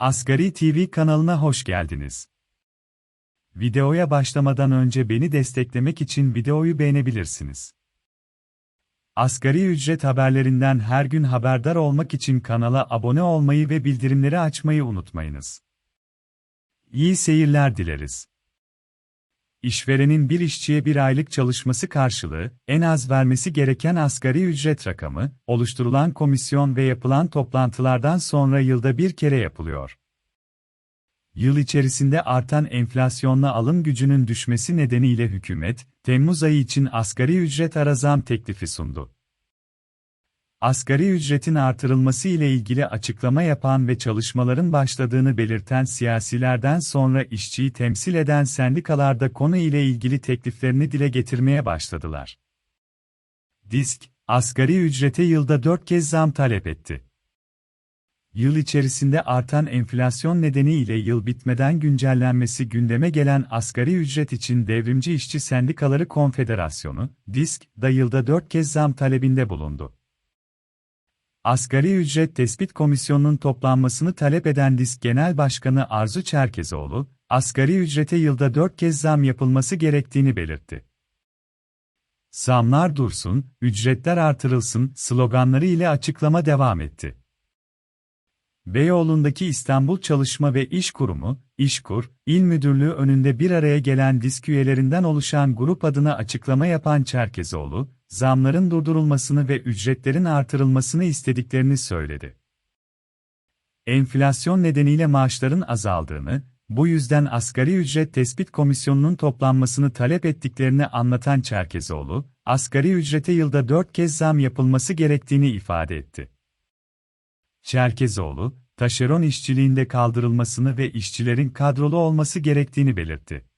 Asgari TV kanalına hoş geldiniz. Videoya başlamadan önce beni desteklemek için videoyu beğenebilirsiniz. Asgari ücret haberlerinden her gün haberdar olmak için kanala abone olmayı ve bildirimleri açmayı unutmayınız. İyi seyirler dileriz. İşverenin bir işçiye bir aylık çalışması karşılığı, en az vermesi gereken asgari ücret rakamı, oluşturulan komisyon ve yapılan toplantılardan sonra yılda bir kere yapılıyor. Yıl içerisinde artan enflasyonla alım gücünün düşmesi nedeniyle hükümet, Temmuz ayı için asgari ücret ara zam teklifi sundu. Asgari ücretin artırılması ile ilgili açıklama yapan ve çalışmaların başladığını belirten siyasilerden sonra işçiyi temsil eden sendikalarda konu ile ilgili tekliflerini dile getirmeye başladılar. Disk, asgari ücrete yılda dört kez zam talep etti. Yıl içerisinde artan enflasyon nedeniyle yıl bitmeden güncellenmesi gündeme gelen asgari ücret için Devrimci İşçi Sendikaları Konfederasyonu, DISK, da yılda dört kez zam talebinde bulundu. Asgari Ücret Tespit Komisyonu'nun toplanmasını talep eden DİSK Genel Başkanı Arzu Çerkezoğlu, asgari ücrete yılda dört kez zam yapılması gerektiğini belirtti. Zamlar dursun, ücretler artırılsın sloganları ile açıklama devam etti. Beyoğlu'ndaki İstanbul Çalışma ve İş Kurumu, İşkur, İl Müdürlüğü önünde bir araya gelen disk üyelerinden oluşan grup adına açıklama yapan Çerkezoğlu, zamların durdurulmasını ve ücretlerin artırılmasını istediklerini söyledi. Enflasyon nedeniyle maaşların azaldığını, bu yüzden Asgari Ücret Tespit Komisyonu'nun toplanmasını talep ettiklerini anlatan Çerkezoğlu, asgari ücrete yılda dört kez zam yapılması gerektiğini ifade etti. Çerkezoğlu, taşeron işçiliğinde kaldırılmasını ve işçilerin kadrolu olması gerektiğini belirtti.